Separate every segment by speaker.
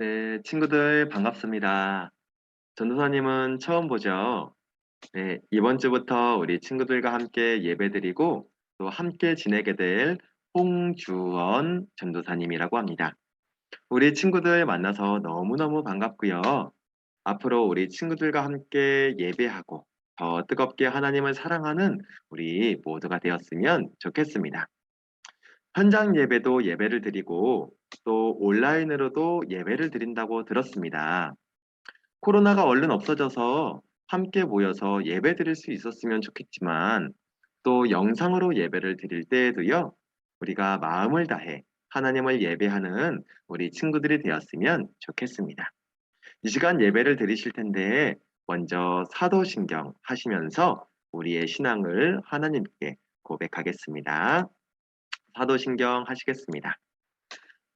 Speaker 1: 네, 친구들 반갑습니다. 전도사님은 처음 보죠? 네, 이번 주부터 우리 친구들과 함께 예배드리고 또 함께 지내게 될 홍주원 전도사님이라고 합니다. 우리 친구들 만나서 너무너무 반갑고요. 앞으로 우리 친구들과 함께 예배하고 더 뜨겁게 하나님을 사랑하는 우리 모두가 되었으면 좋겠습니다. 현장 예배도 예배를 드리고 또 온라인으로도 예배를 드린다고 들었습니다. 코로나가 얼른 없어져서 함께 모여서 예배 드릴 수 있었으면 좋겠지만 또 영상으로 예배를 드릴 때에도요, 우리가 마음을 다해 하나님을 예배하는 우리 친구들이 되었으면 좋겠습니다. 이 시간 예배를 드리실 텐데 먼저 사도신경 하시면서 우리의 신앙을 하나님께 고백하겠습니다. 사도신경 하시겠습니다.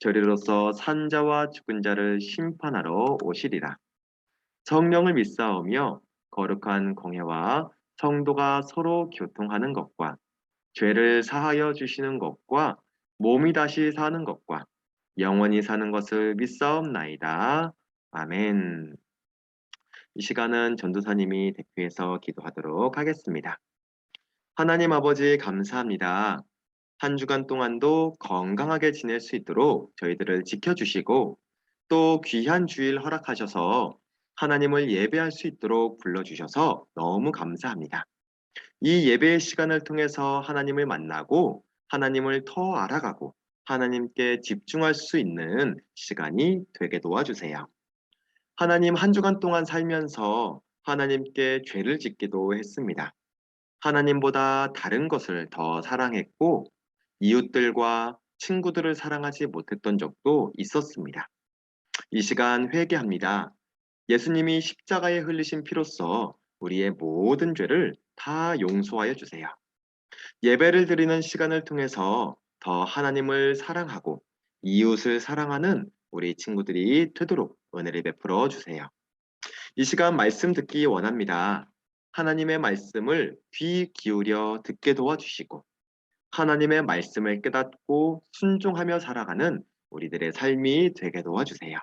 Speaker 1: 저리로서 산자와 죽은 자를 심판하러 오시리라. 성령을 믿사오며 거룩한 공회와 성도가 서로 교통하는 것과 죄를 사하여 주시는 것과 몸이 다시 사는 것과 영원히 사는 것을 믿사옵나이다. 아멘. 이 시간은 전도사님이 대표해서 기도하도록 하겠습니다. 하나님 아버지 감사합니다. 한 주간 동안도 건강하게 지낼 수 있도록 저희들을 지켜주시고 또 귀한 주일 허락하셔서 하나님을 예배할 수 있도록 불러주셔서 너무 감사합니다. 이 예배의 시간을 통해서 하나님을 만나고 하나님을 더 알아가고 하나님께 집중할 수 있는 시간이 되게 도와주세요. 하나님 한 주간 동안 살면서 하나님께 죄를 짓기도 했습니다. 하나님보다 다른 것을 더 사랑했고 이웃들과 친구들을 사랑하지 못했던 적도 있었습니다. 이 시간 회개합니다. 예수님이 십자가에 흘리신 피로써 우리의 모든 죄를 다 용서하여 주세요. 예배를 드리는 시간을 통해서 더 하나님을 사랑하고 이웃을 사랑하는 우리 친구들이 되도록 은혜를 베풀어 주세요. 이 시간 말씀 듣기 원합니다. 하나님의 말씀을 귀 기울여 듣게 도와주시고 하나님의 말씀을 깨닫고 순종하며 살아가는 우리들의 삶이 되게 도와주세요.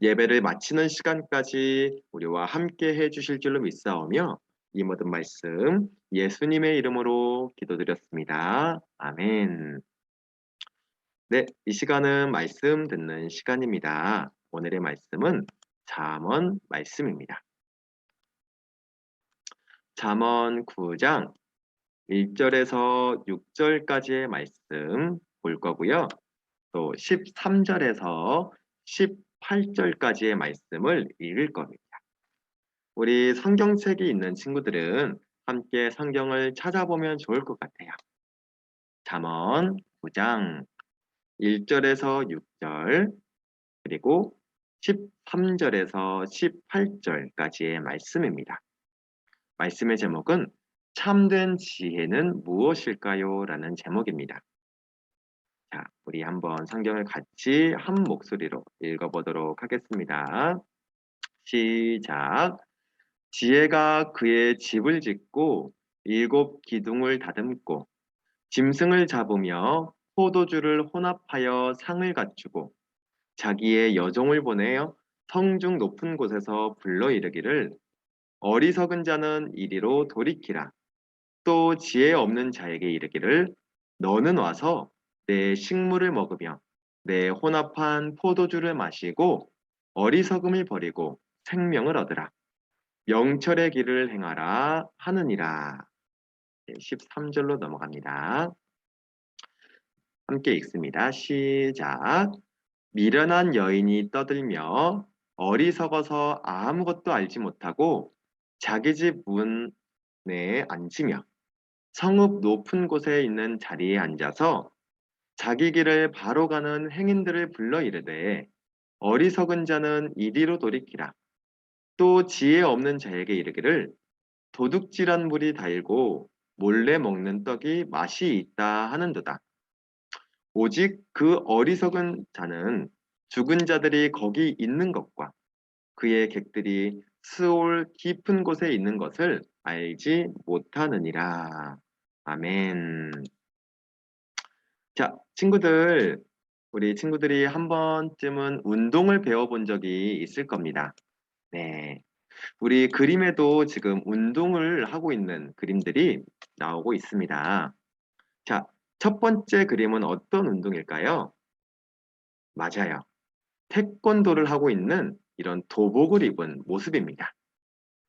Speaker 1: 예배를 마치는 시간까지 우리와 함께 해주실 줄로 믿사오며 이 모든 말씀 예수님의 이름으로 기도드렸습니다. 아멘. 네, 이 시간은 말씀 듣는 시간입니다. 오늘의 말씀은 잠언 말씀입니다. 잠언 9장 1절에서 6절까지의 말씀 볼 거고요. 또 13절에서 18절까지의 말씀을 읽을 겁니다. 우리 성경책이 있는 친구들은 함께 성경을 찾아보면 좋을 것 같아요. 잠언 9장 1절에서 6절 그리고 13절에서 18절까지의 말씀입니다. 말씀의 제목은 참된 지혜는 무엇일까요? 라는 제목입니다. 자, 우리 한번 성경을 같이 한 목소리로 읽어보도록 하겠습니다. 시작. 지혜가 그의 집을 짓고 일곱 기둥을 다듬고 짐승을 잡으며 포도주를 혼합하여 상을 갖추고 자기의 여종을 보내어 성중 높은 곳에서 불러 이르기를 어리석은 자는 이리로 돌이키라. 또 지혜 없는 자에게 이르기를 너는 와서 내 식물을 먹으며 내 혼합한 포도주를 마시고 어리석음을 버리고 생명을 얻으라. 명철의 길을 행하라 하느니라. 13절로 넘어갑니다. 함께 읽습니다. 시작. 미련한 여인이 떠들며 어리석어서 아무것도 알지 못하고 자기 집 문에 앉으며 성읍 높은 곳에 있는 자리에 앉아서 자기 길을 바로 가는 행인들을 불러 이르되 어리석은 자는 이리로 돌이키라. 또 지혜 없는 자에게 이르기를 도둑질한 물이 달고 몰래 먹는 떡이 맛이 있다 하는도다. 오직 그 어리석은 자는 죽은 자들이 거기 있는 것과 그의 객들이 스올 깊은 곳에 있는 것을 알지 못하느니라. 아멘. 자, 친구들, 우리 친구들이 한 번쯤은 운동을 배워본 적이 있을 겁니다. 네. 우리 그림에도 지금 운동을 하고 있는 그림들이 나오고 있습니다. 자, 첫 번째 그림은 어떤 운동일까요? 맞아요. 태권도를 하고 있는 이런 도복을 입은 모습입니다.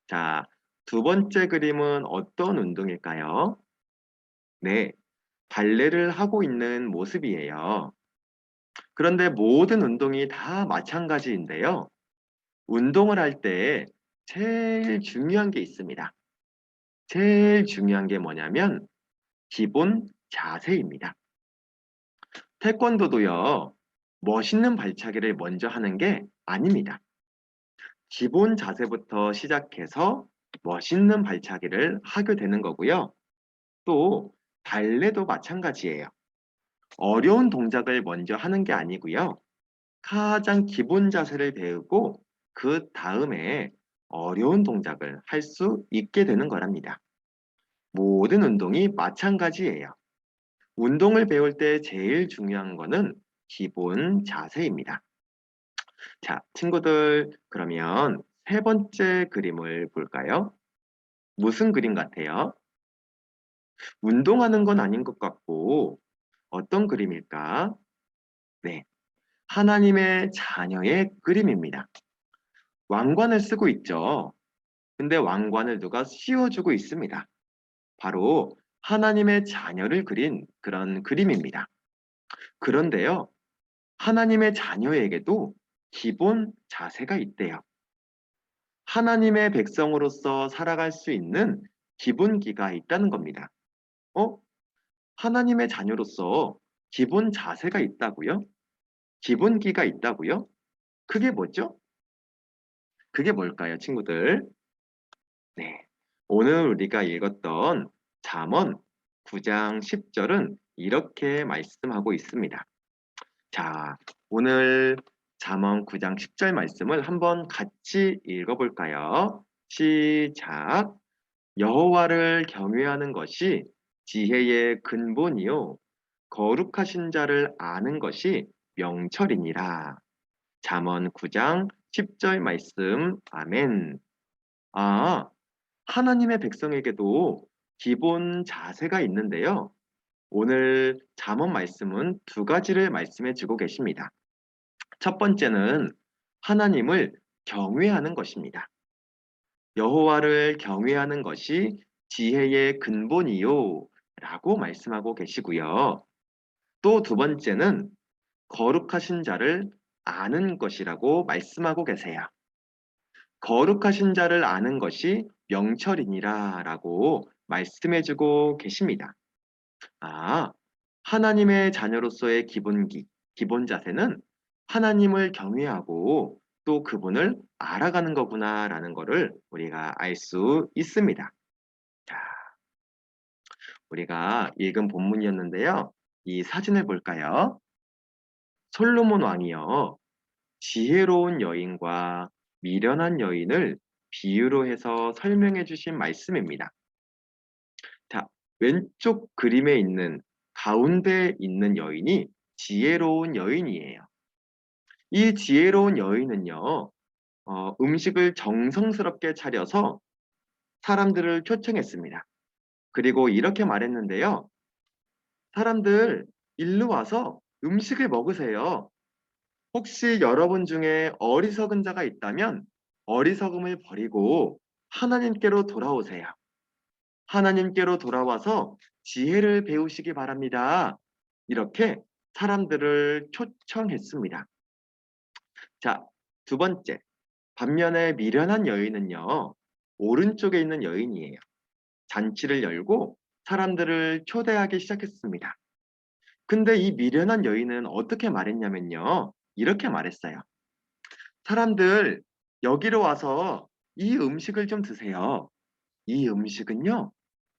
Speaker 1: 자, 두 번째 그림은 어떤 운동일까요? 네, 발레를 하고 있는 모습이에요. 그런데 모든 운동이 다 마찬가지인데요. 운동을 할 때 제일 중요한 게 있습니다. 제일 중요한 게 뭐냐면 기본 자세입니다. 태권도도요, 멋있는 발차기를 먼저 하는 게 아닙니다. 기본 자세부터 시작해서 멋있는 발차기를 하게 되는 거고요. 또 발레도 마찬가지예요. 어려운 동작을 먼저 하는 게 아니고요. 가장 기본 자세를 배우고 그 다음에 어려운 동작을 할 수 있게 되는 거랍니다. 모든 운동이 마찬가지예요. 운동을 배울 때 제일 중요한 거는 기본 자세입니다. 자, 친구들, 그러면 세 번째 그림을 볼까요? 무슨 그림 같아요? 운동하는 건 아닌 것 같고, 어떤 그림일까? 네, 하나님의 자녀의 그림입니다. 왕관을 쓰고 있죠. 근데 왕관을 누가 씌워주고 있습니다. 바로 하나님의 자녀를 그린 그런 그림입니다. 그런데요, 하나님의 자녀에게도 기본 자세가 있대요. 하나님의 백성으로서 살아갈 수 있는 기본기가 있다는 겁니다. 어? 하나님의 자녀로서 기본 자세가 있다고요? 기본기가 있다고요? 그게 뭐죠? 그게 뭘까요, 친구들? 네. 오늘 우리가 읽었던 잠언 9장 10절은 이렇게 말씀하고 있습니다. 자, 오늘 잠언 9장 10절 말씀을 한번 같이 읽어볼까요? 시작. 여호와를 경외하는 것이 지혜의 근본이요 거룩하신 자를 아는 것이 명철이니라. 잠언 9장 10절 말씀. 아멘. 아, 하나님의 백성에게도 기본 자세가 있는데요. 오늘 잠언 말씀은 두 가지를 말씀해 주고 계십니다. 첫 번째는 하나님을 경외하는 것입니다. 여호와를 경외하는 것이 지혜의 근본이요 라고 말씀하고 계시고요. 또 두 번째는 거룩하신 자를 아는 것이라고 말씀하고 계세요. 거룩하신 자를 아는 것이 명철이니라 라고 말씀해주고 계십니다. 아, 하나님의 자녀로서의 기본기, 기본 자세는 하나님을 경외하고 또 그분을 알아가는 거구나라는 것을 우리가 알 수 있습니다. 자, 우리가 읽은 본문이었는데요. 이 사진을 볼까요? 솔로몬 왕이요. 지혜로운 여인과 미련한 여인을 비유로 해서 설명해 주신 말씀입니다. 자, 왼쪽 그림에 있는 가운데 있는 여인이 지혜로운 여인이에요. 이 지혜로운 여인은요, 어, 음식을 정성스럽게 차려서 사람들을 초청했습니다. 그리고 이렇게 말했는데요. 사람들, 일로 와서 음식을 먹으세요. 혹시 여러분 중에 어리석은 자가 있다면 어리석음을 버리고 하나님께로 돌아오세요. 하나님께로 돌아와서 지혜를 배우시기 바랍니다. 이렇게 사람들을 초청했습니다. 자, 두 번째. 반면에 미련한 여인은요, 오른쪽에 있는 여인이에요. 잔치를 열고 사람들을 초대하기 시작했습니다. 근데 이 미련한 여인은 어떻게 말했냐면요. 이렇게 말했어요. 사람들 여기로 와서 이 음식을 좀 드세요. 이 음식은요.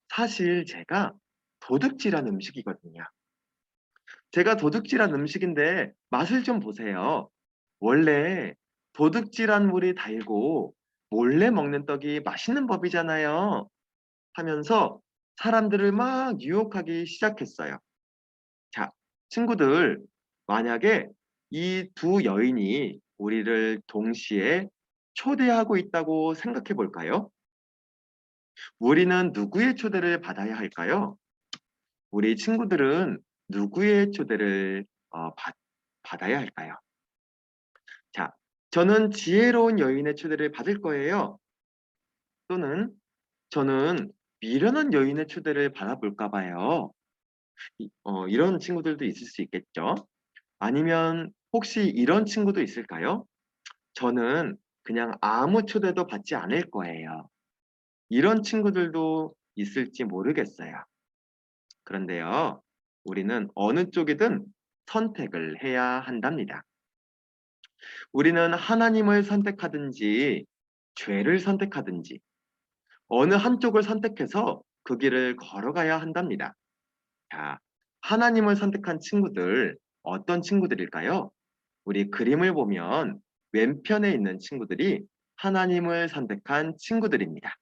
Speaker 1: 사실 제가 도둑질한 음식이거든요. 제가 도둑질한 음식인데 맛을 좀 보세요. 원래 도둑질한 물이 달고 몰래 먹는 떡이 맛있는 법이잖아요. 하면서 사람들을 막 유혹하기 시작했어요. 자, 친구들, 만약에 이 두 여인이 우리를 동시에 초대하고 있다고 생각해 볼까요? 우리는 누구의 초대를 받아야 할까요? 우리 친구들은 누구의 초대를 어, 받, 받아야 할까요? 자, 저는 지혜로운 여인의 초대를 받을 거예요. 또는 저는 미련한 여인의 초대를 받아볼까 봐요. 이, 어, 이런 친구들도 있을 수 있겠죠. 아니면 혹시 이런 친구도 있을까요? 저는 그냥 아무 초대도 받지 않을 거예요. 이런 친구들도 있을지 모르겠어요. 그런데요, 우리는 어느 쪽이든 선택을 해야 한답니다. 우리는 하나님을 선택하든지 죄를 선택하든지 어느 한쪽을 선택해서 그 길을 걸어가야 한답니다. 자, 하나님을 선택한 친구들 어떤 친구들일까요? 우리 그림을 보면 왼편에 있는 친구들이 하나님을 선택한 친구들입니다.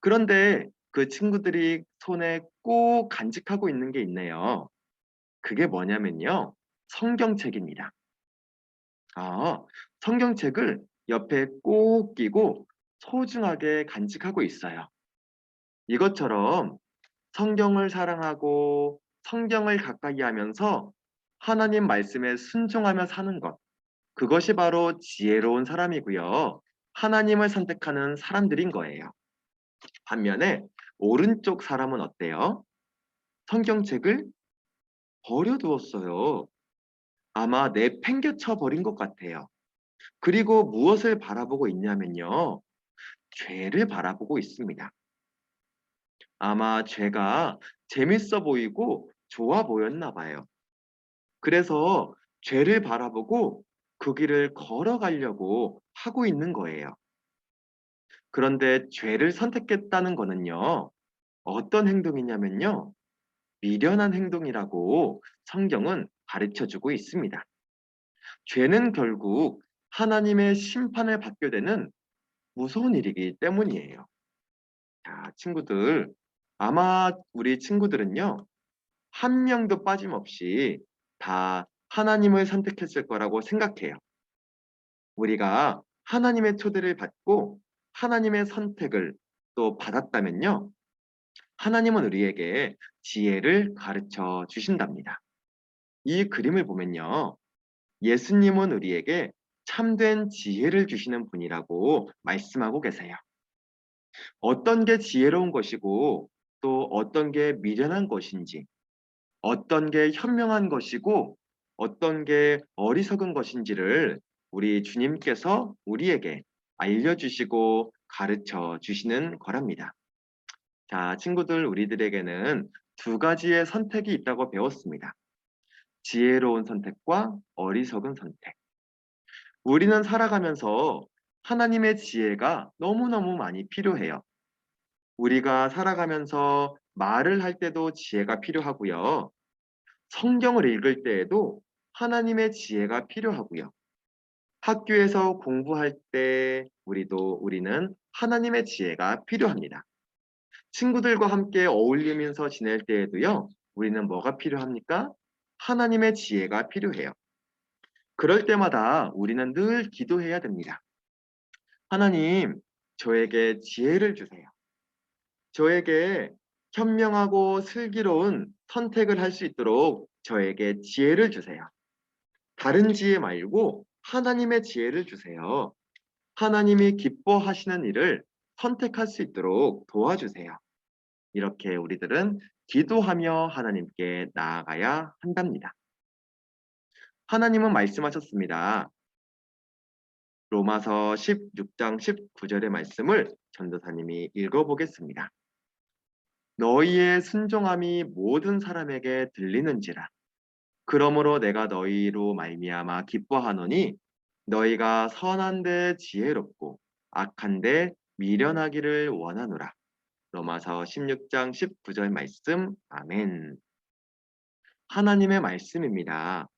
Speaker 1: 그런데 그 친구들이 손에 꼭 간직하고 있는 게 있네요. 그게 뭐냐면요. 성경책입니다. 아, 성경책을 옆에 꼭 끼고 소중하게 간직하고 있어요. 이것처럼 성경을 사랑하고 성경을 가까이 하면서 하나님 말씀에 순종하며 사는 것. 그것이 바로 지혜로운 사람이고요. 하나님을 선택하는 사람들인 거예요. 반면에 오른쪽 사람은 어때요? 성경책을 버려두었어요. 아마 내팽개쳐 버린 것 같아요. 그리고 무엇을 바라보고 있냐면요. 죄를 바라보고 있습니다. 아마 죄가 재밌어 보이고 좋아 보였나 봐요. 그래서 죄를 바라보고 그 길을 걸어가려고 하고 있는 거예요. 그런데 죄를 선택했다는 거는요. 어떤 행동이냐면요. 미련한 행동이라고 성경은 가르쳐 주고 있습니다. 죄는 결국 하나님의 심판을 받게 되는 무서운 일이기 때문이에요. 자, 친구들, 아마 우리 친구들은요, 한 명도 빠짐없이 다 하나님을 선택했을 거라고 생각해요. 우리가 하나님의 초대를 받고 하나님의 선택을 또 받았다면요, 하나님은 우리에게 지혜를 가르쳐 주신답니다. 이 그림을 보면요, 예수님은 우리에게 참된 지혜를 주시는 분이라고 말씀하고 계세요. 어떤 게 지혜로운 것이고 또 어떤 게 미련한 것인지, 어떤 게 현명한 것이고 어떤 게 어리석은 것인지를 우리 주님께서 우리에게 알려주시고 가르쳐 주시는 거랍니다. 자, 친구들, 우리들에게는 두 가지의 선택이 있다고 배웠습니다. 지혜로운 선택과 어리석은 선택. 우리는 살아가면서 하나님의 지혜가 너무너무 많이 필요해요. 우리가 살아가면서 말을 할 때도 지혜가 필요하고요. 성경을 읽을 때에도 하나님의 지혜가 필요하고요. 학교에서 공부할 때 우리도 우리는 하나님의 지혜가 필요합니다. 친구들과 함께 어울리면서 지낼 때에도요. 우리는 뭐가 필요합니까? 하나님의 지혜가 필요해요. 그럴 때마다 우리는 늘 기도해야 됩니다. 하나님, 저에게 지혜를 주세요. 저에게 현명하고 슬기로운 선택을 할 수 있도록 저에게 지혜를 주세요. 다른 지혜 말고 하나님의 지혜를 주세요. 하나님이 기뻐하시는 일을 선택할 수 있도록 도와주세요. 이렇게 우리들은 기도하며 하나님께 나아가야 한답니다. 하나님은 말씀하셨습니다. 로마서 16장 19절의 말씀을 전도사님이 읽어보겠습니다. 너희의 순종함이 모든 사람에게 들리는지라. 그러므로 내가 너희로 말미암아 기뻐하노니 너희가 선한데 지혜롭고 악한데 미련하기를 원하노라. 로마서 16장 19절 말씀. 아멘. 하나님의 말씀입니다.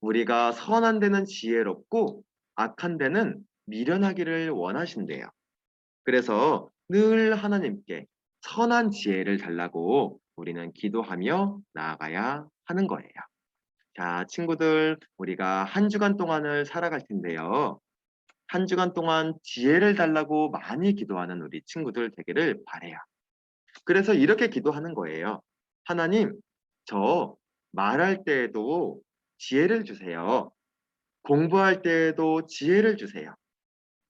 Speaker 1: 우리가 선한 데는 지혜롭고 악한 데는 미련하기를 원하신대요. 그래서 늘 하나님께 선한 지혜를 달라고 우리는 기도하며 나아가야 하는 거예요. 자, 친구들, 우리가 한 주간 동안을 살아갈 텐데요. 한 주간 동안 지혜를 달라고 많이 기도하는 우리 친구들 되기를 바래요. 그래서 이렇게 기도하는 거예요. 하나님, 저 말할 때에도 지혜를 주세요. 공부할 때에도 지혜를 주세요.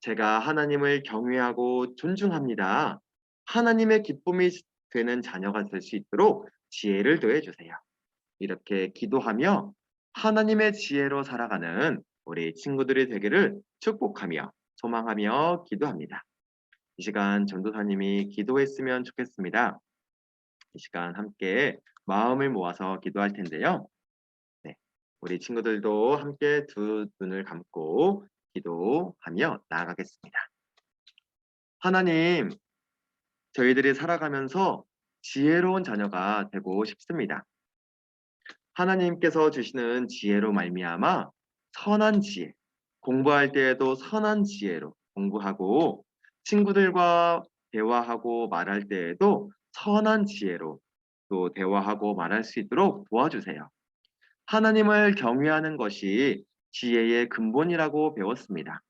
Speaker 1: 제가 하나님을 경외하고 존중합니다. 하나님의 기쁨이 되는 자녀가 될 수 있도록 지혜를 더해 주세요. 이렇게 기도하며 하나님의 지혜로 살아가는 우리 친구들이 되기를 축복하며 소망하며 기도합니다. 이 시간 전도사님이 기도했으면 좋겠습니다. 이 시간 함께 마음을 모아서 기도할 텐데요. 네, 우리 친구들도 함께 두 눈을 감고 기도하며 나아가겠습니다. 하나님, 저희들이 살아가면서 지혜로운 자녀가 되고 싶습니다. 하나님께서 주시는 지혜로 말미암아 선한 지혜, 공부할 때에도 선한 지혜로 공부하고 친구들과 대화하고 말할 때에도 선한 지혜로 또 대화하고 말할 수 있도록 도와주세요. 하나님을 경외하는 것이 지혜의 근본이라고 배웠습니다.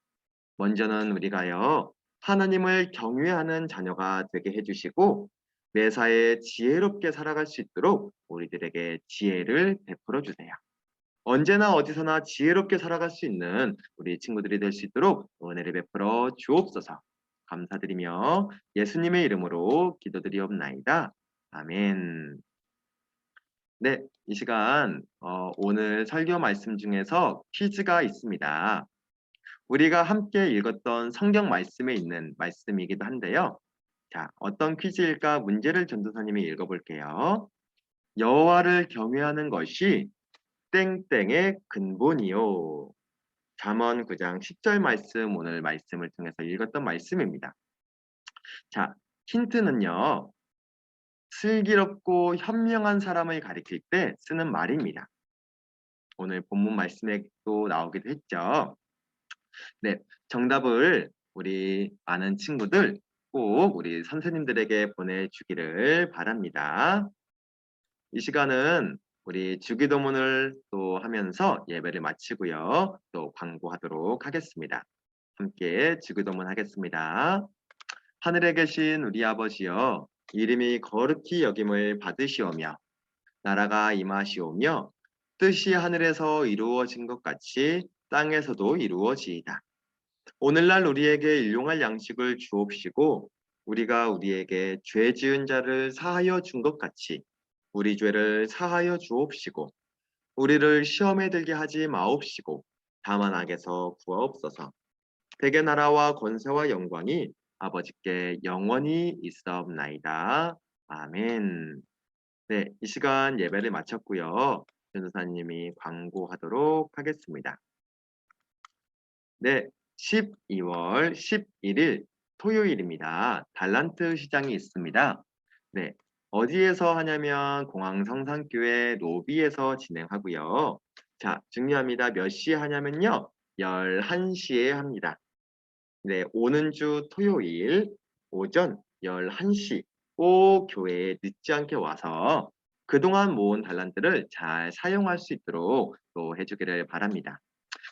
Speaker 1: 먼저는 우리가요, 하나님을 경외하는 자녀가 되게 해주시고, 매사에 지혜롭게 살아갈 수 있도록 우리들에게 지혜를 베풀어 주세요. 언제나 어디서나 지혜롭게 살아갈 수 있는 우리 친구들이 될 수 있도록 은혜를 베풀어 주옵소서. 감사드리며 예수님의 이름으로 기도드리옵나이다. 아멘. 네, 이 시간 어, 오늘 설교 말씀 중에서 퀴즈가 있습니다. 우리가 함께 읽었던 성경 말씀에 있는 말씀이기도 한데요. 자, 어떤 퀴즈일까 문제를 전도사님이 읽어볼게요. 여호와를 경외하는 것이 땡땡의 근본이요. 잠언 9장 10절 말씀 오늘 말씀을 통해서 읽었던 말씀입니다. 자, 힌트는요. 슬기롭고 현명한 사람을 가리킬 때 쓰는 말입니다. 오늘 본문 말씀에 또 나오기도 했죠. 네, 정답을 우리 아는 친구들 꼭 우리 선생님들에게 보내주기를 바랍니다. 이 시간은 우리 주기도문을 또 하면서 예배를 마치고요. 또 광고하도록 하겠습니다. 함께 주기도문 하겠습니다. 하늘에 계신 우리 아버지여 이름이 거룩히 여김을 받으시오며 나라가 임하시오며 뜻이 하늘에서 이루어진 것 같이 땅에서도 이루어지이다. 오늘날 우리에게 일용할 양식을 주옵시고 우리가 우리에게 죄 지은 자를 사하여 준 것 같이 우리 죄를 사하여 주옵시고 우리를 시험에 들게 하지 마옵시고 다만 악에서 구하옵소서. 대개 나라와 권세와 영광이 아버지께 영원히 있사옵나이다. 아멘. 네, 이 시간 예배를 마쳤고요. 전도사님이 광고하도록 하겠습니다. 네, 12월 11일 토요일입니다. 달란트 시장이 있습니다. 네, 어디에서 하냐면 공항 성산교회 로비에서 진행하고요. 자, 중요합니다. 몇 시에 하냐면요. 11시에 합니다. 네, 오는 주 토요일 오전 11시 꼭 교회에 늦지 않게 와서 그동안 모은 달란트를 잘 사용할 수 있도록 또 해주기를 바랍니다.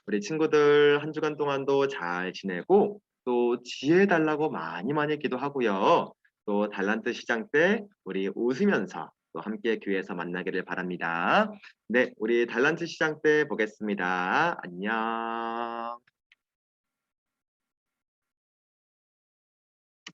Speaker 1: 우리 친구들 한 주간 동안도 잘 지내고 또 지혜 달라고 많이 많이 기도하고요. 또 달란트 시장 때 우리 웃으면서 또 함께 교회에서 만나기를 바랍니다. 네, 우리 달란트 시장 때 보겠습니다. 안녕.